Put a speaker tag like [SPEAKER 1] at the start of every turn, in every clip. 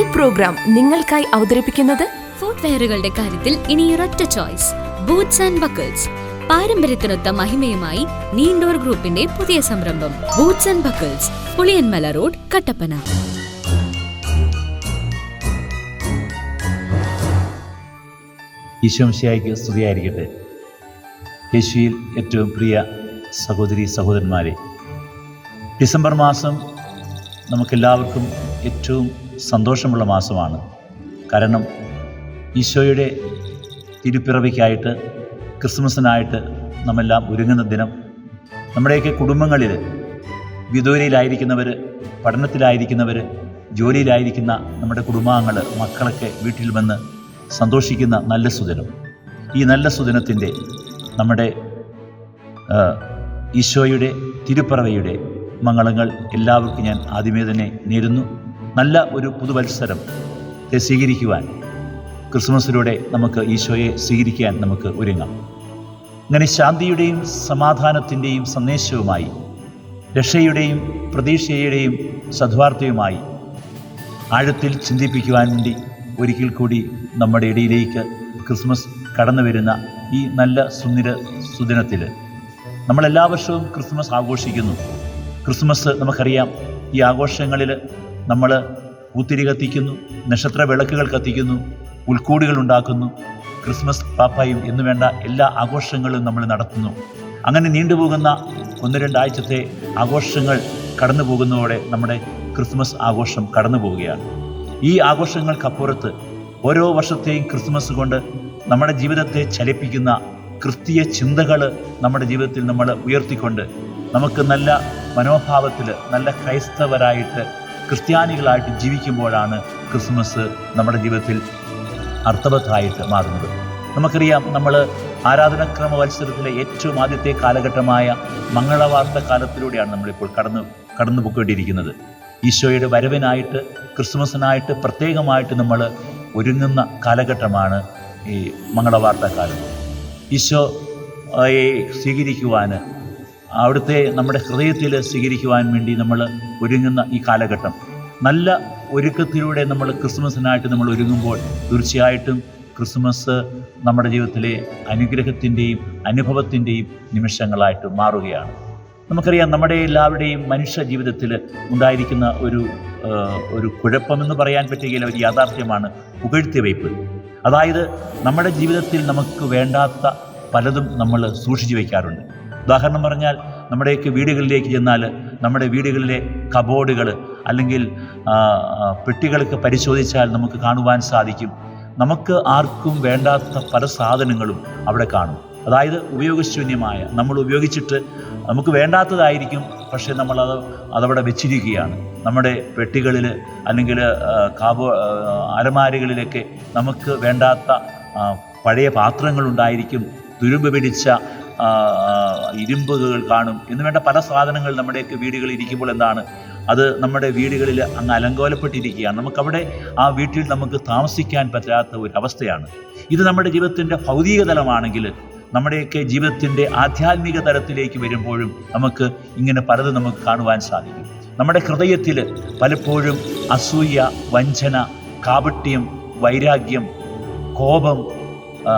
[SPEAKER 1] ഈ പ്രോഗ്രാം നിങ്ങൾക്കായി അവതരിപ്പിക്കുന്നത്
[SPEAKER 2] ഫുട്വെയറുകളുടെ കാര്യത്തിൽ ഇനി ഒരൊറ്റ ചോയ്സ് ബൂട്ട്സ് ആൻഡ് ബക്കിൾസ് പാരമ്പര്യത്തിനൊത്ത മഹിമയുമായി നീണ്ടോർ ഗ്രൂപ്പിന്റെ പുതിയ സംരംഭം. Boots and buckles Puliyanmala road Kattappana.
[SPEAKER 3] ഈശോംശിയായിക്ക് സ്തുതിയായിരിക്കട്ടെ. യേശുവിൽ ഏറ്റവും പ്രിയ സഹോദരി സഹോദരന്മാരെ ഡിസംബർ മാസം നമുക്കെല്ലാവർക്കും ഏറ്റവും സന്തോഷമുള്ള മാസമാണ്. കാരണം ഈശോയുടെ തിരുപ്പിറവിക്കായിട്ട് ക്രിസ്മസിനായിട്ട് നമ്മെല്ലാം ഒരുങ്ങുന്ന ദിനം. നമ്മുടെയൊക്കെ കുടുംബങ്ങളിൽ വിദൂരയിലായിരിക്കുന്നവർ പഠനത്തിലായിരിക്കുന്നവർ ജോലിയിലായിരിക്കുന്ന നമ്മുടെ കുടുംബാംഗങ്ങൾ മക്കളൊക്കെ വീട്ടിൽ വന്ന് സന്തോഷിക്കുന്ന നല്ല സുദിനം. ഈ നല്ല സുദിനത്തിന്റെ നമ്മുടെ ഈശോയുടെ തിരുപ്പറവയുടെ മംഗളങ്ങൾ എല്ലാവർക്കും ഞാൻ ആദ്യമേ തന്നെ നേരുന്നു. നല്ല ഒരു പുതുവത്സരം സ്വീകരിക്കുവാൻ ക്രിസ്മസിലൂടെ നമുക്ക് ഈശോയെ സ്വീകരിക്കാൻ നമുക്ക് ഒരുങ്ങാം. അങ്ങനെ ശാന്തിയുടെയും സമാധാനത്തിന്റെയും സന്ദേശവുമായി രക്ഷയുടെയും പ്രതീക്ഷയുടെയും സദ്വാർത്തയുമായി ആഴത്തിൽ ചിന്തിപ്പിക്കുവാൻ വേണ്ടി ഒരിക്കൽ കൂടി നമ്മുടെ ഇടയിലേക്ക് ക്രിസ്മസ് കടന്നു വരുന്ന ഈ നല്ല സുന്ദര സുദിനത്തിൽ നമ്മളെല്ലാ വർഷവും ക്രിസ്മസ് ആഘോഷിക്കുന്നു. ക്രിസ്മസ് നമുക്കറിയാം ഈ ആഘോഷങ്ങളിൽ നമ്മൾ പൂത്തിരി കത്തിക്കുന്നു നക്ഷത്ര വിളക്കുകൾ കത്തിക്കുന്നു ഉൾക്കൂടുകൾ ഉണ്ടാക്കുന്നു ക്രിസ്മസ് പാപ്പായും എന്നു വേണ്ട എല്ലാ ആഘോഷങ്ങളും നമ്മൾ നടത്തുന്നു. അങ്ങനെ നീണ്ടുപോകുന്ന ഒന്ന് രണ്ടാഴ്ചത്തെ ആഘോഷങ്ങൾ കടന്നു പോകുന്നതോടെ നമ്മുടെ ക്രിസ്മസ് ആഘോഷം കടന്നു പോവുകയാണ് ഈ ആഘോഷങ്ങൾക്കപ്പുറത്ത് ഓരോ വർഷത്തെയും ക്രിസ്മസ് കൊണ്ട് നമ്മുടെ ജീവിതത്തെ ചലിപ്പിക്കുന്ന ക്രിസ്തീയ ചിന്തകൾ നമ്മുടെ ജീവിതത്തിൽ നമ്മൾ ഉയർത്തിക്കൊണ്ട് നമുക്ക് നല്ല മനോഭാവത്തിൽ നല്ല ക്രൈസ്തവരായിട്ട് ക്രിസ്ത്യാനികളായിട്ട് ജീവിക്കുമ്പോഴാണ് ക്രിസ്മസ് നമ്മുടെ ജീവിതത്തിൽ അർത്ഥവത്തായിട്ട് മാറുന്നത്. നമുക്കറിയാം നമ്മൾ ആരാധനാക്രമ മത്സരത്തിലെ ഏറ്റവും ആദ്യത്തെ കാലഘട്ടമായ മംഗളവാർത്ത കാലത്തിലൂടെയാണ് നമ്മളിപ്പോൾ കടന്നു കടന്നു പോയിക്കൊണ്ടിരിക്കുന്നത് ഈശോയുടെ വരവിനായിട്ട് ക്രിസ്മസിനായിട്ട് പ്രത്യേകമായിട്ട് നമ്മൾ ഒരുങ്ങുന്ന കാലഘട്ടമാണ് ഈ മംഗളവാർത്ത കാലം. ഈശോയെ സ്വീകരിക്കുവാൻ അവിടുത്തെ നമ്മുടെ ഹൃദയത്തിൽ സ്വീകരിക്കുവാൻ വേണ്ടി നമ്മൾ ഒരുങ്ങുന്ന ഈ കാലഘട്ടം. നല്ല ഒരുക്കത്തിലൂടെ നമ്മൾ ക്രിസ്മസിനായിട്ട് നമ്മൾ ഒരുങ്ങുമ്പോൾ തീർച്ചയായിട്ടും ക്രിസ്മസ് നമ്മുടെ ജീവിതത്തിലെ അനുഗ്രഹത്തിന്റെയും അനുഭവത്തിന്റെയും നിമിഷങ്ങളായിട്ട് മാറുകയാണ്. നമുക്കറിയാം നമ്മുടെ എല്ലാവരുടെയും മനുഷ്യ ജീവിതത്തിൽ ഉണ്ടായിരിക്കുന്ന ഒരു ഒരു കുഴപ്പമെന്ന് പറയാൻ പറ്റുകയില്ല ഒരു യാഥാർത്ഥ്യമാണ് പുകഴ്ത്തിവയ്പ് അതായത് നമ്മുടെ ജീവിതത്തിൽ നമുക്ക് വേണ്ടാത്ത പലതും നമ്മൾ സൂക്ഷിച്ചു വയ്ക്കാറുണ്ട്. ഉദാഹരണം പറഞ്ഞാൽ നമ്മുടെയൊക്കെ വീടുകളിലേക്ക് ചെന്നാൽ നമ്മുടെ വീടുകളിലെ കബോർഡുകൾ അല്ലെങ്കിൽ പെട്ടികളൊക്കെ പരിശോധിച്ചാൽ നമുക്ക് കാണുവാൻ സാധിക്കും. നമുക്ക് ആർക്കും വേണ്ടാത്ത പല സാധനങ്ങളും അവിടെ കാണും. അതായത് ഉപയോഗശൂന്യമായ നമ്മൾ ഉപയോഗിച്ചിട്ട് നമുക്ക് വേണ്ടാത്തതായിരിക്കും പക്ഷേ നമ്മളത് അതവിടെ വെച്ചിരിക്കുകയാണ്. നമ്മുടെ പെട്ടികളിൽ അല്ലെങ്കിൽ കാബോ അലമാരകളിലൊക്കെ നമുക്ക് വേണ്ടാത്ത പഴയ പാത്രങ്ങളുണ്ടായിരിക്കും തുരുമ്പ് പിടിച്ച ഇരുമ്പുകൾ കാണും. എന്ന് വേണ്ട പല സാധനങ്ങൾ നമ്മുടെയൊക്കെ വീടുകളിൽ ഇരിക്കുമ്പോൾ എന്താണ്? അത് നമ്മുടെ വീടുകളിൽ അങ്ങ് അലങ്കോലപ്പെട്ടിരിക്കുകയാണ്. നമുക്കവിടെ ആ വീട്ടിൽ നമുക്ക് താമസിക്കാൻ പറ്റാത്ത ഒരു അവസ്ഥയാണ്. ഇത് നമ്മുടെ ജീവിതത്തിന്റെ ഭൗതിക തലമാണെങ്കിൽ നമ്മുടെയൊക്കെ ജീവിതത്തിന്റെ ആധ്യാത്മിക തലത്തിലേക്ക് വരുമ്പോഴും നമുക്ക് ഇങ്ങനെ പലതും നമുക്ക് കാണുവാൻ സാധിക്കും. നമ്മുടെ ഹൃദയത്തിൽ പലപ്പോഴും അസൂയ വഞ്ചന കാപട്യം വൈരാഗ്യം കോപം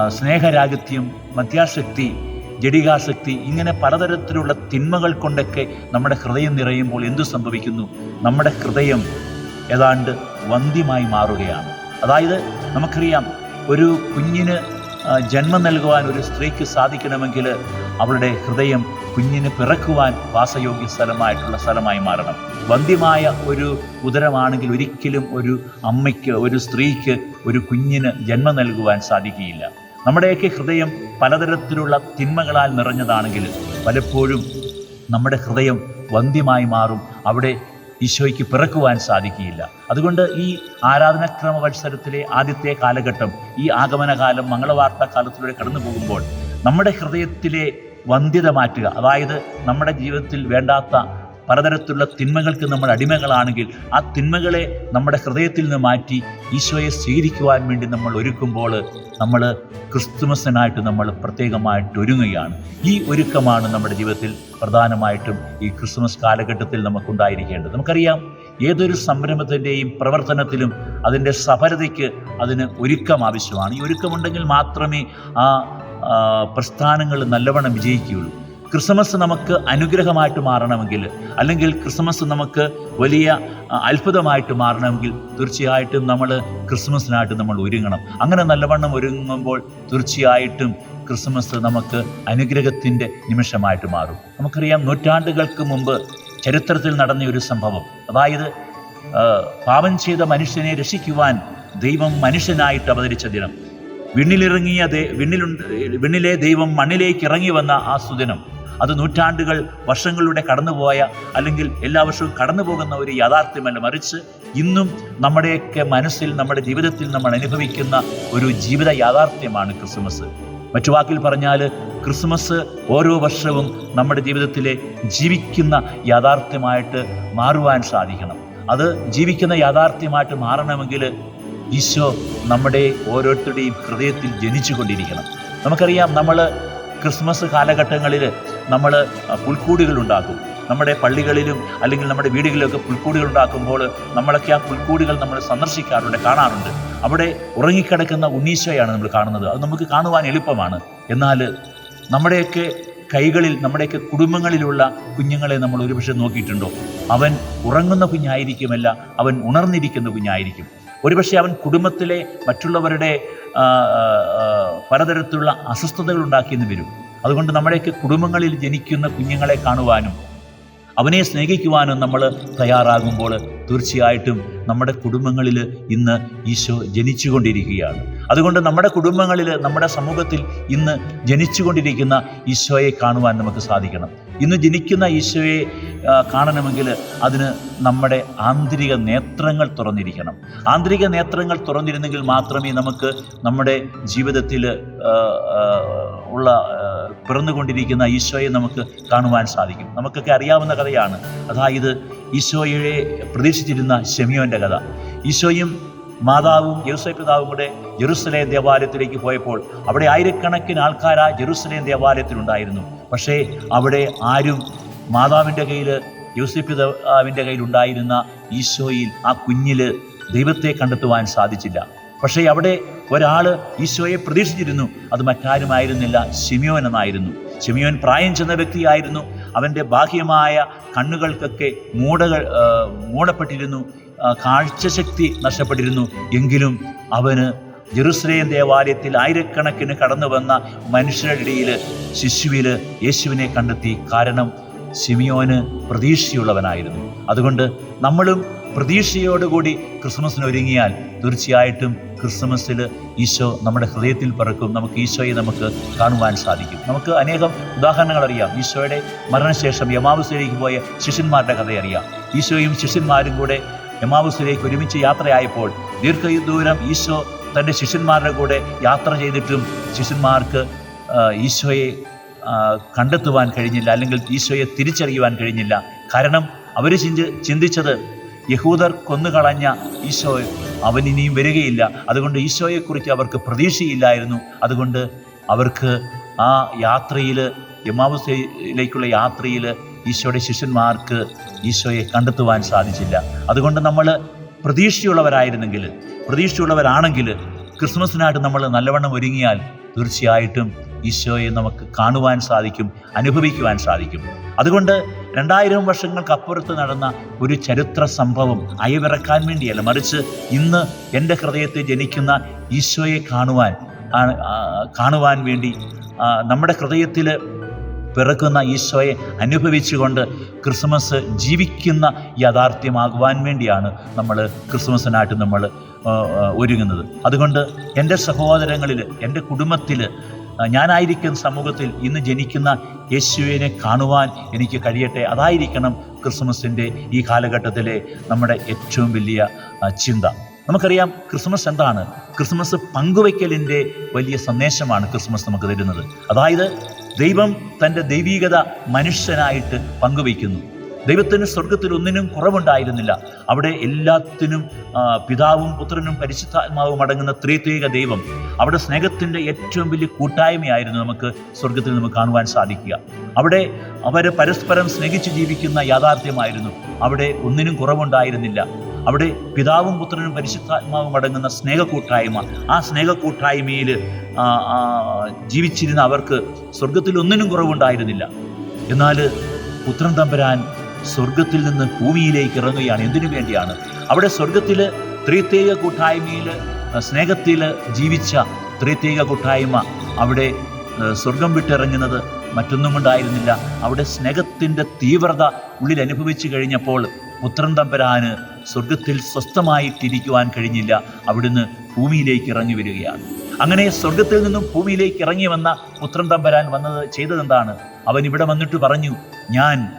[SPEAKER 3] സ്നേഹരാഗത്യം മധ്യാശക്തി ജഡികാസക്തി ഇങ്ങനെ പലതരത്തിലുള്ള തിന്മകൾ കൊണ്ടൊക്കെ നമ്മുടെ ഹൃദയം നിറയുമ്പോൾ എന്തു സംഭവിക്കുന്നു? നമ്മുടെ ഹൃദയം ഏതാണ്ട് വന്ധ്യമായി മാറുകയാണ്. അതായത് നമുക്കറിയാം ഒരു കുഞ്ഞിന് ജന്മം നൽകുവാൻ ഒരു സ്ത്രീക്ക് സാധിക്കണമെങ്കിൽ അവളുടെ ഹൃദയം കുഞ്ഞിന് പിറക്കുവാൻ വാസയോഗ്യ സ്ഥലമായിട്ടുള്ള സ്ഥലമായി മാറണം. വന്ധ്യമായ ഒരു ഉദരമാണെങ്കിൽ ഒരിക്കലും ഒരു അമ്മയ്ക്ക് ഒരു സ്ത്രീക്ക് ഒരു കുഞ്ഞിന് ജന്മം നൽകുവാൻ സാധിക്കുകയില്ല. നമ്മുടെയൊക്കെ ഹൃദയം പലതരത്തിലുള്ള തിന്മകളാൽ നിറഞ്ഞതാണെങ്കിൽ പലപ്പോഴും നമ്മുടെ ഹൃദയം വന്ധ്യമായി മാറും. അവിടെ ഈശോയ്ക്ക് പിറക്കുവാൻ സാധിക്കുകയില്ല. അതുകൊണ്ട് ഈ ആരാധനാക്രമ മത്സരത്തിലെ ആദ്യത്തെ കാലഘട്ടം ഈ ആഗമനകാലം മംഗളവാർത്ത കാലത്തിലൂടെ കടന്നു പോകുമ്പോൾ നമ്മുടെ ഹൃദയത്തിലെ വന്ധ്യത മാറ്റുക. അതായത് നമ്മുടെ ജീവിതത്തിൽ വേണ്ടാത്ത പലതരത്തിലുള്ള തിന്മകൾക്ക് നമ്മൾ അടിമകളാണെങ്കിൽ ആ തിന്മകളെ നമ്മുടെ ഹൃദയത്തിൽ നിന്ന് മാറ്റി ഈശോയെ സ്വീകരിക്കുവാൻ വേണ്ടി നമ്മൾ ഒരുക്കുമ്പോൾ നമ്മൾ ക്രിസ്തുമസിനായിട്ട് നമ്മൾ പ്രത്യേകമായിട്ട് ഒരുങ്ങുകയാണ്. ഈ ഒരുക്കമാണ് നമ്മുടെ ജീവിതത്തിൽ പ്രധാനമായിട്ടും ഈ ക്രിസ്മസ് കാലഘട്ടത്തിൽ നമുക്കുണ്ടായിരിക്കേണ്ടത്. നമുക്കറിയാം ഏതൊരു സംരംഭത്തിന്റെയും പ്രവർത്തനത്തിലും അതിന്റെ സഫലതയ്ക്ക് അതിന് ഒരുക്കം ആവശ്യമാണ്. ഈ ഒരുക്കമുണ്ടെങ്കിൽ മാത്രമേ ആ പ്രസ്ഥാനങ്ങൾ നല്ലവണ്ണം വിജയിക്കുകയുള്ളൂ. ക്രിസ്മസ് നമുക്ക് അനുഗ്രഹമായിട്ട് മാറണമെങ്കിൽ അല്ലെങ്കിൽ ക്രിസ്മസ് നമുക്ക് വലിയ അത്ഭുതമായിട്ട് മാറണമെങ്കിൽ തീർച്ചയായിട്ടും നമ്മൾ ക്രിസ്മസിനായിട്ട് നമ്മൾ ഒരുങ്ങണം. അങ്ങനെ നല്ലവണ്ണം ഒരുങ്ങുമ്പോൾ തീർച്ചയായിട്ടും ക്രിസ്മസ് നമുക്ക് അനുഗ്രഹത്തിന്റെ നിമിഷമായിട്ട് മാറും. നമുക്കറിയാം നൂറ്റാണ്ടുകൾക്ക് മുമ്പ് ചരിത്രത്തിൽ നടന്ന ഒരു സംഭവം. അതായത് പാപം ചെയ്ത മനുഷ്യനെ രക്ഷിക്കുവാൻ ദൈവം മനുഷ്യനായിട്ട് അവതരിച്ച ദിനം. വിണ്ണിലിറങ്ങിയ വിണ്ണിലുണ്ട് വിണ്ണിലെ ദൈവം മണ്ണിലേക്ക് ഇറങ്ങി വന്ന ആ സുദിനം. അത് നൂറ്റാണ്ടുകൾ വർഷങ്ങളുടെ കടന്നുപോയ അല്ലെങ്കിൽ എല്ലാ വർഷവും കടന്നു പോകുന്ന ഒരു യാഥാർത്ഥ്യമല്ല. മറിച്ച് ഇന്നും നമ്മുടെയൊക്കെ മനസ്സിൽ നമ്മുടെ ജീവിതത്തിൽ നമ്മൾ അനുഭവിക്കുന്ന ഒരു ജീവിത യാഥാർത്ഥ്യമാണ് ക്രിസ്മസ്. മറ്റു വാക്കിൽ പറഞ്ഞാൽ ക്രിസ്മസ് ഓരോ വർഷവും നമ്മുടെ ജീവിതത്തിലെ ജീവിക്കുന്ന യാഥാർത്ഥ്യമായിട്ട് മാറുവാൻ സാധിക്കണം. അത് ജീവിക്കുന്ന യാഥാർത്ഥ്യമായിട്ട് മാറണമെങ്കിൽ ഈശോ നമ്മുടെ ഓരോരുത്തരുടെയും ഹൃദയത്തിൽ ജനിച്ചുകൊണ്ടിരിക്കണം. നമുക്കറിയാം നമ്മൾ ക്രിസ്മസ് കാലഘട്ടങ്ങളിൽ നമ്മൾ പുൽക്കൂടുകൾ ഉണ്ടാക്കും. നമ്മുടെ പള്ളികളിലും അല്ലെങ്കിൽ നമ്മുടെ വീടുകളിലൊക്കെ പുൽക്കൂടുകൾ ഉണ്ടാക്കുമ്പോൾ നമ്മളൊക്കെ ആ പുൽക്കൂടുകൾ നമ്മൾ സന്ദർശിക്കാറുണ്ട് കാണാറുണ്ട്. അവിടെ ഉറങ്ങിക്കിടക്കുന്ന ഉണ്ണീശോയാണ് നമ്മൾ കാണുന്നത്. അത് നമുക്ക് കാണുവാൻ എളുപ്പമാണ്. എന്നാൽ നമ്മുടെയൊക്കെ കൈകളിൽ നമ്മുടെയൊക്കെ കുടുംബങ്ങളിലുള്ള കുഞ്ഞുങ്ങളെ നമ്മൾ ഒരുപക്ഷെ നോക്കിയിട്ടുണ്ടോ? അവൻ ഉറങ്ങുന്ന കുഞ്ഞായിരിക്കുമല്ല അവൻ ഉണർന്നിരിക്കുന്ന കുഞ്ഞായിരിക്കും. ഒരുപക്ഷെ അവൻ കുടുംബത്തിലെ മറ്റുള്ളവരുടെ പലതരത്തിലുള്ള അസ്വസ്ഥതകൾ ഉണ്ടാക്കിയെന്ന് വരും. അതുകൊണ്ട് നമ്മുടെയൊക്കെ കുടുംബങ്ങളിൽ ജനിക്കുന്ന കുഞ്ഞുങ്ങളെ കാണുവാനും അവനെ സ്നേഹിക്കുവാനും നമ്മൾ തയ്യാറാകുമ്പോൾ തീർച്ചയായിട്ടും നമ്മുടെ കുടുംബങ്ങളിൽ ഇന്ന് ഈശോ ജനിച്ചുകൊണ്ടിരിക്കുകയാണ്. അതുകൊണ്ട് നമ്മുടെ കുടുംബങ്ങളിൽ നമ്മുടെ സമൂഹത്തിൽ ഇന്ന് ജനിച്ചുകൊണ്ടിരിക്കുന്ന ഈശോയെ കാണുവാൻ നമുക്ക് സാധിക്കണം. ഇന്ന് ജനിക്കുന്ന ഈശോയെ കാണണമെങ്കിൽ അതിന് നമ്മുടെ ആന്തരിക നേത്രങ്ങൾ തുറന്നിരിക്കണം. ആന്തരിക നേത്രങ്ങൾ തുറന്നിരുന്നെങ്കിൽ മാത്രമേ നമുക്ക് നമ്മുടെ ജീവിതത്തിൽ ഉള്ള പിറന്നുകൊണ്ടിരിക്കുന്ന ഈശോയെ നമുക്ക് കാണുവാൻ സാധിക്കും. നമുക്കൊക്കെ അറിയാവുന്ന കഥയാണ്. അതായത് ഈശോയെ പ്രതീക്ഷിച്ചിരുന്ന ഷെമിയോന്റെ കഥ. ഈശോയും മാതാവും യെറുസലേം പിതാവും കൂടെ ജെറുസലേം ദേവാലയത്തിലേക്ക് പോയപ്പോൾ അവിടെ ആയിരക്കണക്കിന് ആൾക്കാരാ ജെറുസലേം ദേവാലയത്തിലുണ്ടായിരുന്നു. പക്ഷേ അവിടെ ആരും മാതാവിന്റെ കയ്യിൽ യൂസഫ് പിതാവിന്റെ കയ്യിലുണ്ടായിരുന്ന ഈശോയിൽ ആ കുഞ്ഞിൽ ദൈവത്തെ കണ്ടെത്തുവാൻ സാധിച്ചില്ല. പക്ഷേ അവിടെ ഒരാൾ ഈശോയെ പ്രതീക്ഷിച്ചിരുന്നു. അത് മറ്റാരുമായിരുന്നില്ല. ഷിമിയോൻ എന്നായിരുന്നു. ഷിമിയോൻ പ്രായം ചെന്ന വ്യക്തിയായിരുന്നു. അവന്റെ ബാഹ്യമായ കണ്ണുകൾക്കൊക്കെ മൂടകൾ മൂടപ്പെട്ടിരുന്നു. കാഴ്ചശക്തി നഷ്ടപ്പെട്ടിരുന്നു. എങ്കിലും അവന് ജെറുസലേം ദേവാലയത്തിൽ ആയിരക്കണക്കിന് കടന്നു വന്ന മനുഷ്യരുടെ ഇടയിൽ ശിശുവിൽ യേശുവിനെ കണ്ടെത്തി. കാരണം സിമിയോന് പ്രതീക്ഷയുള്ളവനായിരുന്നു. അതുകൊണ്ട് നമ്മളും പ്രതീക്ഷയോടുകൂടി ക്രിസ്മസിന് ഒരുങ്ങിയാൽ തീർച്ചയായിട്ടും ക്രിസ്മസിൽ ഈശോ നമ്മുടെ ഹൃദയത്തിൽ പറക്കും. നമുക്ക് ഈശോയെ നമുക്ക് കാണുവാൻ സാധിക്കും. നമുക്ക് അനേകം ഉദാഹരണങ്ങൾ അറിയാം. ഈശോയുടെ മരണശേഷം യമാവുസിലേക്ക് പോയ ശിഷ്യന്മാരുടെ കഥ അറിയാം. ഈശോയും ശിഷ്യന്മാരും കൂടെ യമാവുസിലേക്ക് ഒരുമിച്ച് യാത്രയായപ്പോൾ ദീർഘദൂരം ഈശോ തന്റെ ശിഷ്യന്മാരുടെ കൂടെ യാത്ര ചെയ്തിട്ടും ശിഷ്യന്മാർക്ക് ഈശോയെ കണ്ടെത്തുവാൻ കഴിഞ്ഞില്ല. അല്ലെങ്കിൽ ഈശോയെ തിരിച്ചറിയുവാൻ കഴിഞ്ഞില്ല. കാരണം അവർ ചിന്തി ചിന്തിച്ചത് യഹൂദർ കൊന്നുകളഞ്ഞ ഈശോ അവൻ ഇനിയും വരികയില്ല. അതുകൊണ്ട് ഈശോയെക്കുറിച്ച് അവർക്ക് പ്രതീക്ഷയില്ലായിരുന്നു. അതുകൊണ്ട് അവർക്ക് ആ യാത്രയിൽ യമാവസ്ഥയിലേക്കുള്ള യാത്രയിൽ ഈശോയുടെ ശിഷ്യന്മാർക്ക് ഈശോയെ കണ്ടെത്തുവാൻ സാധിച്ചില്ല. അതുകൊണ്ട് നമ്മൾ പ്രതീക്ഷയുള്ളവരായിരുന്നെങ്കിൽ പ്രതീക്ഷയുള്ളവരാണെങ്കിൽ ക്രിസ്മസിനായിട്ട് നമ്മൾ നല്ലവണ്ണം ഒരുങ്ങിയാൽ തീർച്ചയായിട്ടും ഈശോയെ നമുക്ക് കാണുവാൻ സാധിക്കും അനുഭവിക്കുവാൻ സാധിക്കും. അതുകൊണ്ട് രണ്ടായിരം വർഷങ്ങൾക്കപ്പുറത്ത് നടന്ന ഒരു ചരിത്ര സംഭവം അയവിറക്കാൻ വേണ്ടിയല്ല. മറിച്ച് ഇന്ന് എന്റെ ഹൃദയത്തിൽ ജനിക്കുന്ന ഈശോയെ കാണുവാൻ കാണുവാൻ വേണ്ടി നമ്മുടെ ഹൃദയത്തിൽ പിറക്കുന്ന ഈശോയെ അനുഭവിച്ചുകൊണ്ട് ക്രിസ്മസ് ജീവിക്കുന്ന യാഥാർത്ഥ്യമാകുവാൻ വേണ്ടിയാണ് നമ്മൾ ക്രിസ്മസിനായിട്ട് നമ്മൾ ഒരുങ്ങുന്നത്. അതുകൊണ്ട് എന്റെ സഹോദരങ്ങളിൽ എന്റെ കുടുംബത്തിൽ ഞാനായിരിക്കുന്ന സമൂഹത്തിൽ ഇന്ന് ജനിക്കുന്ന യേശുവിനെ കാണുവാൻ എനിക്ക് കഴിയട്ടെ. അതായിരിക്കണം ക്രിസ്മസിന്റെ ഈ കാലഘട്ടത്തിലെ നമ്മുടെ ഏറ്റവും വലിയ ചിന്ത. നമുക്കറിയാം ക്രിസ്മസ് എന്താണ്? ക്രിസ്മസ് പങ്കുവയ്ക്കലിന്റെ വലിയ സന്ദേശമാണ് ക്രിസ്മസ് നമുക്ക് തരുന്നത്. അതായത് ദൈവം തന്റെ ദൈവീകത മനുഷ്യനായിട്ട് പങ്കുവയ്ക്കുന്നു. ദൈവത്തിന് സ്വർഗത്തിൽ ഒന്നിനും കുറവുണ്ടായിരുന്നില്ല. അവിടെ എല്ലാത്തിനും പിതാവും പുത്രനും പരിശുദ്ധാത്മാവും അടങ്ങുന്ന ത്രിത്വേക ദൈവം. അവിടെ സ്നേഹത്തിന്റെ ഏറ്റവും വലിയ കൂട്ടായ്മയായിരുന്നു നമുക്ക് സ്വർഗത്തിൽ നമുക്ക് കാണുവാൻ സാധിക്കുക. അവിടെ അവർ പരസ്പരം സ്നേഹിച്ച് ജീവിക്കുന്ന യാഥാർത്ഥ്യമായിരുന്നു. അവിടെ ഒന്നിനും കുറവുണ്ടായിരുന്നില്ല. അവിടെ പിതാവും പുത്രനും പരിശുദ്ധാത്മാവും അടങ്ങുന്ന സ്നേഹക്കൂട്ടായ്മ. ആ സ്നേഹക്കൂട്ടായ്മയിൽ ജീവിച്ചിരുന്ന അവർക്ക് സ്വർഗത്തിൽ ഒന്നിനും കുറവുണ്ടായിരുന്നില്ല. എന്നാൽ പുത്രൻ തമ്പുരാൻ സ്വർഗത്തിൽ നിന്ന് ഭൂമിയിലേക്ക് ഇറങ്ങുകയാണ്. എന്തിനു വേണ്ടിയാണ്? അവിടെ സ്വർഗത്തിൽ ത്രിത്യേക കൂട്ടായ്മയിൽ സ്നേഹത്തിൽ ജീവിച്ച ത്രിത്യേക കൂട്ടായ്മ അവിടെ സ്വർഗം വിട്ടിറങ്ങുന്നത് മറ്റൊന്നും കൊണ്ടായിരുന്നില്ല അവിടെ സ്നേഹത്തിന്റെ തീവ്രത ഉള്ളിൽ അനുഭവിച്ചു കഴിഞ്ഞപ്പോൾ പുത്രൻ തമ്പരാന് സ്വർഗത്തിൽ സ്വസ്ഥമായിട്ടിരിക്കുവാൻ കഴിഞ്ഞില്ല. അവിടുന്ന് ഭൂമിയിലേക്ക് ഇറങ്ങി വരികയാണ്. അങ്ങനെ സ്വർഗത്തിൽ നിന്നും ഭൂമിയിലേക്ക് ഇറങ്ങി വന്ന പുത്രൻ തമ്പരാൻ വന്നത് ചെയ്തതെന്താണ്? അവൻ ഇവിടെ വന്നിട്ട് പറഞ്ഞു ഞാൻ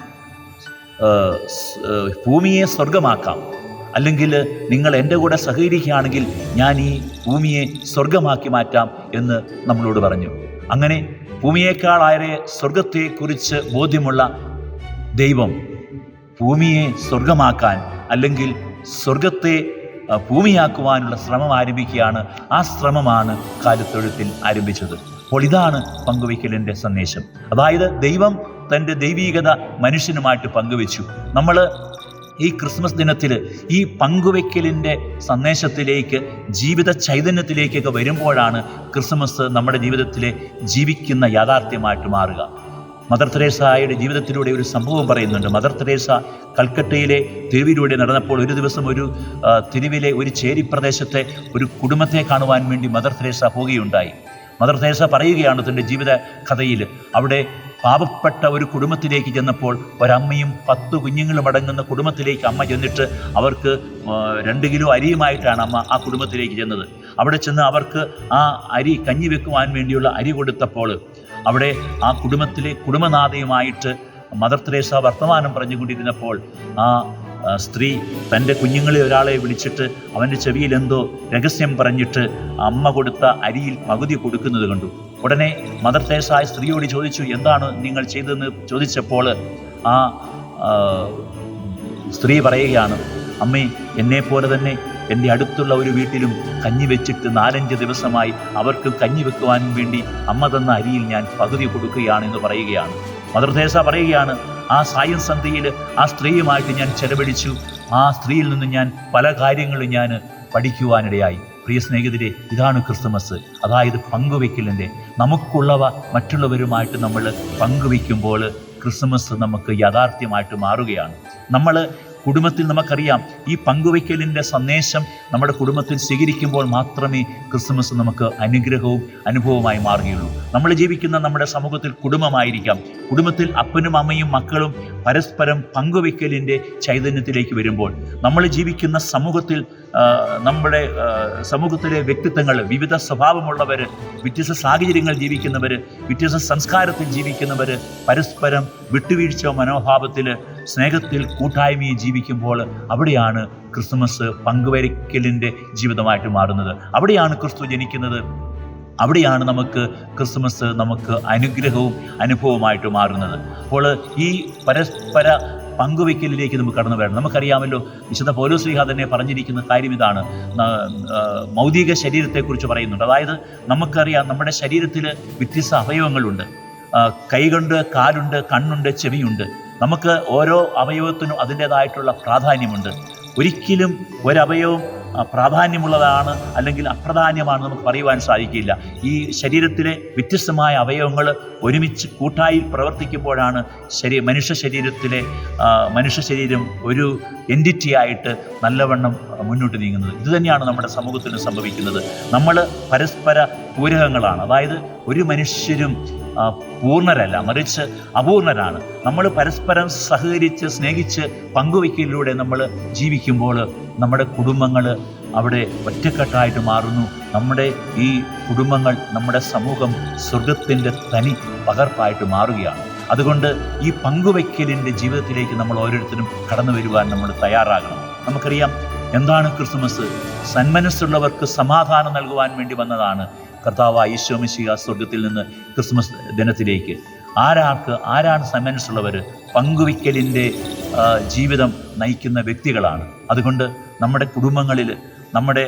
[SPEAKER 3] ഭൂമിയെ സ്വർഗമാക്കാം അല്ലെങ്കിൽ നിങ്ങൾ എന്റെ കൂടെ സഹകരിക്കുകയാണെങ്കിൽ ഞാൻ ഈ ഭൂമിയെ സ്വർഗമാക്കി മാറ്റാം എന്ന് നമ്മളോട് പറഞ്ഞു. അങ്ങനെ ഭൂമിയേക്കാളേറെ സ്വർഗത്തെക്കുറിച്ച് ബോധ്യമുള്ള ദൈവം ഭൂമിയെ സ്വർഗമാക്കാൻ അല്ലെങ്കിൽ സ്വർഗത്തെ ഭൂമിയാക്കുവാനുള്ള ശ്രമം ആരംഭിക്കുകയാണ്. ആ ശ്രമമാണ് കാലത്തൊഴുത്തിൽ ആരംഭിച്ചത്. അപ്പോൾ ഇതാണ് പങ്കുവയ്ക്കലിന്റെ സന്ദേശം. അതായത് ദൈവം തന്റെ ദൈവീകത മനുഷ്യനുമായിട്ട് പങ്കുവെച്ചു. നമ്മൾ ഈ ക്രിസ്മസ് ദിനത്തിൽ ഈ പങ്കുവെക്കലിന്റെ സന്ദേശത്തിലേക്ക് ജീവിത ചൈതന്യത്തിലേക്കൊക്കെ വരുമ്പോഴാണ് ക്രിസ്മസ് നമ്മുടെ ജീവിതത്തിലെ ജീവിക്കുന്ന യാഥാർത്ഥ്യമായിട്ട് മാറുക. മദർ തെരേസയുടെ ജീവിതത്തിലൂടെ ഒരു സംഭവം പറയുന്നുണ്ട്. മദർ തെരേസ കൽക്കട്ടയിലെ തെരുവിലൂടെ നടന്നപ്പോൾ ഒരു ദിവസം ഒരു തെരുവിലെ ഒരു ചേരി പ്രദേശത്തെ ഒരു കുടുംബത്തെ കാണുവാൻ വേണ്ടി മദർ തെരേസ പോവുകയുണ്ടായി. മദർ തെരേസ പറയുകയാണ് തന്റെ ജീവിത കഥയിൽ അവിടെ പാവപ്പെട്ട ഒരു കുടുംബത്തിലേക്ക് ചെന്നപ്പോൾ ഒരമ്മയും പത്ത് കുഞ്ഞുങ്ങളും അടങ്ങുന്ന കുടുംബത്തിലേക്ക് അമ്മ ചെന്നിട്ട് അവർക്ക് രണ്ട് കിലോ അരിയുമായിട്ടാണ് അമ്മ ആ കുടുംബത്തിലേക്ക് ചെന്നത്. അവിടെ ചെന്ന് അവർക്ക് ആ അരി കഞ്ഞി വെക്കുവാൻ വേണ്ടിയുള്ള അരി കൊടുത്തപ്പോൾ അവിടെ ആ കുടുംബത്തിലെ കുടുംബനാഥയുമായിട്ട് മദർ തെരേസ വർത്തമാനം പറഞ്ഞുകൊണ്ടിരുന്നപ്പോൾ ആ, സ്ത്രീ തന്റെ കുഞ്ഞുങ്ങളെ ഒരാളെ വിളിച്ചിട്ട് അവന്റെ ചെവിയിൽ എന്തോ രഹസ്യം പറഞ്ഞിട്ട് അമ്മ കൊടുത്ത അരിയിൽ പകുതി കൊടുക്കുന്നത് കണ്ടു. ഉടനെ മദർ തേസായ സ്ത്രീയോട് ചോദിച്ചു എന്താണ് നിങ്ങൾ ചെയ്തതെന്ന്? ചോദിച്ചപ്പോൾ ആ സ്ത്രീ പറയുകയാണ് അമ്മേ എന്നെ പോലെ തന്നെ എന്റെ അടുത്തുള്ള ഒരു വീട്ടിലും കഞ്ഞി വെച്ചിട്ട് നാലഞ്ച് ദിവസമായി അവർക്ക് കഞ്ഞി വെക്കുവാൻ വേണ്ടി അമ്മ തന്ന അരിയിൽ ഞാൻ പകുതി കൊടുക്കുകയാണ് എന്ന് പറയുകയാണ്. മദർ തെരേസ പറയുകയാണ് ആ സായം സന്ധ്യയിൽ ആ സ്ത്രീയുമായിട്ട് ഞാൻ ചെലവഴിച്ചു. ആ സ്ത്രീയിൽ നിന്ന് ഞാൻ പല കാര്യങ്ങളും ഞാൻ പഠിക്കുവാനിടയായി. പ്രിയ സ്നേഹിതരെ ഇതാണ് ക്രിസ്തുമസ്. അതായത് പങ്കുവെക്കലിന്റെ നമുക്കുള്ളവ മറ്റുള്ളവരുമായിട്ട് നമ്മൾ പങ്കുവെക്കുമ്പോൾ ക്രിസ്മസ് നമുക്ക് യാഥാർത്ഥ്യമായിട്ട് മാറുകയാണ്. നമ്മൾ കുടുംബത്തിൽ നമുക്കറിയാം ഈ പങ്കുവയ്ക്കലിന്റെ സന്ദേശം നമ്മുടെ കുടുംബത്തിൽ സ്വീകരിക്കുമ്പോൾ മാത്രമേ ക്രിസ്മസ് നമുക്ക് അനുഗ്രഹവും അനുഭവമായി മാറുകയുള്ളൂ. നമ്മൾ ജീവിക്കുന്ന നമ്മുടെ സമൂഹത്തിൽ കുടുംബമായിരിക്കാം. കുടുംബത്തിൽ അപ്പനും അമ്മയും മക്കളും പരസ്പരം പങ്കുവയ്ക്കലിന്റെ ചൈതന്യത്തിലേക്ക് വരുമ്പോൾ നമ്മൾ ജീവിക്കുന്ന സമൂഹത്തിൽ നമ്മുടെ സമൂഹത്തിലെ വ്യക്തിത്വങ്ങൾ വിവിധ സ്വഭാവമുള്ളവർ വ്യത്യസ്ത സാഹചര്യങ്ങൾ ജീവിക്കുന്നവർ വ്യത്യസ്ത സംസ്കാരത്തിൽ ജീവിക്കുന്നവർ പരസ്പരം വിട്ടുവീഴ്ച മനോഭാവത്തിൽ സ്നേഹത്തിൽ കൂട്ടായ്മയിൽ ജീവിക്കുമ്പോൾ അവിടെയാണ് ക്രിസ്മസ് പങ്കുവരിക്കലിന്റെ ജീവിതമായിട്ട് മാറുന്നത്. അവിടെയാണ് ക്രിസ്തു ജനിക്കുന്നത്. അവിടെയാണ് നമുക്ക് ക്രിസ്മസ് നമുക്ക് അനുഗ്രഹവും അനുഭവമായിട്ട് മാറുന്നത്. അപ്പോൾ ഈ പരസ്പര പങ്കുവയ്ക്കലിലേക്ക് നമുക്ക് കടന്നു വരണം. നമുക്കറിയാമല്ലോ വിശുദ്ധ പൗലോശ്രീഹ തന്നെ പറഞ്ഞിരിക്കുന്ന കാര്യം ഇതാണ്. മൗതിക ശരീരത്തെക്കുറിച്ച് പറയുന്നുണ്ട്. അതായത് നമുക്കറിയാം നമ്മുടെ ശരീരത്തിൽ വ്യത്യസ്ത അവയവങ്ങളുണ്ട്. കൈകൊണ്ട് കാലുണ്ട് കണ്ണുണ്ട് ചെവിയുണ്ട്. നമുക്ക് ഓരോ അവയവത്തിനും അതിന്റേതായിട്ടുള്ള പ്രാധാന്യമുണ്ട്. ഒരിക്കലും ഒരവയവം പ്രാധാന്യമുള്ളതാണ് അല്ലെങ്കിൽ അപ്രധാന്യമാണ് നമുക്ക് പറയുവാൻ സാധിക്കില്ല. ഈ ശരീരത്തിലെ വ്യത്യസ്തമായ അവയവങ്ങൾ ഒരുമിച്ച് കൂട്ടായി പ്രവർത്തിക്കുമ്പോഴാണ് ശരീ മനുഷ്യ ശരീരത്തിലെ മനുഷ്യ ശരീരം ഒരു എന്റിറ്റി ആയിട്ട് നല്ലവണ്ണം മുന്നോട്ട് നീങ്ങുന്നത്. ഇതുതന്നെയാണ് നമ്മുടെ സമൂഹത്തിന് സംഭവിക്കുന്നത്. നമ്മൾ പരസ്പര പൂരകങ്ങളാണ്. അതായത് ഒരു മനുഷ്യരും പൂർണരല്ല മറിച്ച് അപൂർണരാണ്. നമ്മൾ പരസ്പരം സഹകരിച്ച് സ്നേഹിച്ച് പങ്കുവയ്ക്കലിലൂടെ നമ്മൾ ജീവിക്കുമ്പോൾ നമ്മുടെ കുടുംബങ്ങൾ അവിടെ ഒറ്റക്കെട്ടായിട്ട് മാറുന്നു. നമ്മുടെ ഈ കുടുംബങ്ങൾ നമ്മുടെ സമൂഹം സ്വർഗത്തിന്റെ തനി പകർപ്പായിട്ട് മാറുകയാണ്. അതുകൊണ്ട് ഈ പങ്കുവയ്ക്കലിന്റെ ജീവിതത്തിലേക്ക് നമ്മൾ ഓരോരുത്തരും കടന്നു വരുവാൻ നമ്മൾ തയ്യാറാകണം. നമുക്കറിയാം എന്താണ് ക്രിസ്മസ് സന്മനസ്സുള്ളവർക്ക് സമാധാനം നൽകുവാൻ വേണ്ടി വന്നതാണ് കർത്താവ് ഈശോമിശിക സ്വർഗത്തിൽ നിന്ന് ക്രിസ്മസ് ദിനത്തിലേക്ക്. ആരാർക്ക് ആരാണ് സമ്മാനിച്ചുള്ളവർ പങ്കുവയ്ക്കലിന്റെ ജീവിതം നയിക്കുന്ന വ്യക്തികളാണ്. അതുകൊണ്ട് നമ്മുടെ കുടുംബങ്ങളിൽ നമ്മുടെ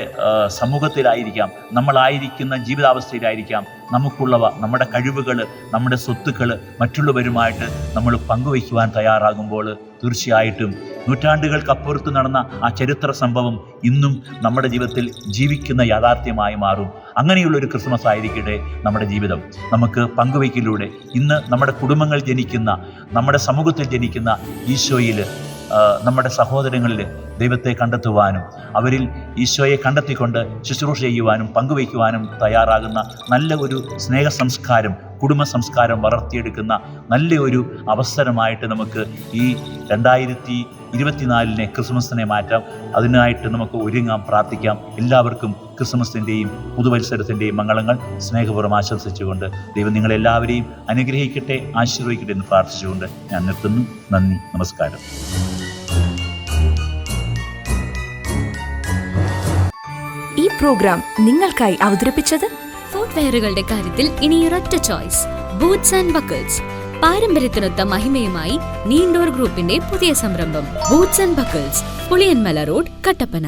[SPEAKER 3] സമൂഹത്തിലായിരിക്കാം നമ്മളായിരിക്കുന്ന ജീവിതാവസ്ഥയിലായിരിക്കാം നമുക്കുള്ളവ നമ്മുടെ കഴിവുകൾ നമ്മുടെ സ്വത്തുക്കൾ മറ്റുള്ളവരുമായിട്ട് നമ്മൾ പങ്കുവയ്ക്കുവാൻ തയ്യാറാകുമ്പോൾ തീർച്ചയായിട്ടും നൂറ്റാണ്ടുകൾക്കപ്പുറത്ത് നടന്ന ആ ചരിത്ര സംഭവം ഇന്നും നമ്മുടെ ജീവിതത്തിൽ ജീവിക്കുന്ന യാഥാർത്ഥ്യമായി മാറും. അങ്ങനെയുള്ള ഒരു ക്രിസ്മസ് ആയിരിക്കട്ടെ നമ്മുടെ ജീവിതം. നമുക്ക് പങ്കുവയ്ക്കലിലൂടെ ഇന്ന് നമ്മുടെ കുടുംബങ്ങൾ ജനിക്കുന്ന നമ്മുടെ സമൂഹത്തിൽ ജനിക്കുന്ന ഈശോയിൽ നമ്മുടെ സഹോദരങ്ങളിൽ ദൈവത്തെ കണ്ടെത്തുവാനും അവരിൽ ഈശോയെ കണ്ടെത്തിക്കൊണ്ട് ശുശ്രൂഷ ചെയ്യുവാനും പങ്കുവയ്ക്കുവാനും തയ്യാറാകുന്ന നല്ല ഒരു സ്നേഹ സംസ്കാരം കുടുംബ സംസ്കാരം വളർത്തിയെടുക്കുന്ന നല്ല ഒരു അവസരമായിട്ട് നമുക്ക് ഈ രണ്ടായിരത്തി ഇരുപത്തിനാലിനെ ക്രിസ്മസിനെ മാറ്റാം. അതിനായിട്ട് നമുക്ക് ഒരുങ്ങാം പ്രാർത്ഥിക്കാം. എല്ലാവർക്കും ക്രിസ്മസിന്റെയും പുതുവത്സരത്തിന്റെയും മംഗളങ്ങൾ സ്നേഹപൂർവം ആശംസിച്ചുകൊണ്ട് ദൈവം നിങ്ങളെല്ലാവരെയും അനുഗ്രഹിക്കട്ടെ ആശീർവദിക്കട്ടെ എന്ന് പ്രാർത്ഥിച്ചുകൊണ്ട് ഞാൻ നിർത്തുന്നു. നന്ദി നമസ്കാരം.
[SPEAKER 1] ഈ പ്രോഗ്രാം നിങ്ങൾക്കായി അവതരിപ്പിച്ചത്
[SPEAKER 2] ഫുട്വെയറുകളുടെ കാര്യത്തിൽ ഇനി ഒരൊറ്റ ചോയ്സ്. ബൂട്ട്സ് ആൻഡ് ബക്കിൾസ് പാരമ്പര്യത്തിനൊത്ത മഹിമയുമായി നീണ്ടോർ ഗ്രൂപ്പിന്റെ പുതിയ സംരംഭം. Boots and buckles Puliyanmala road Kattappana.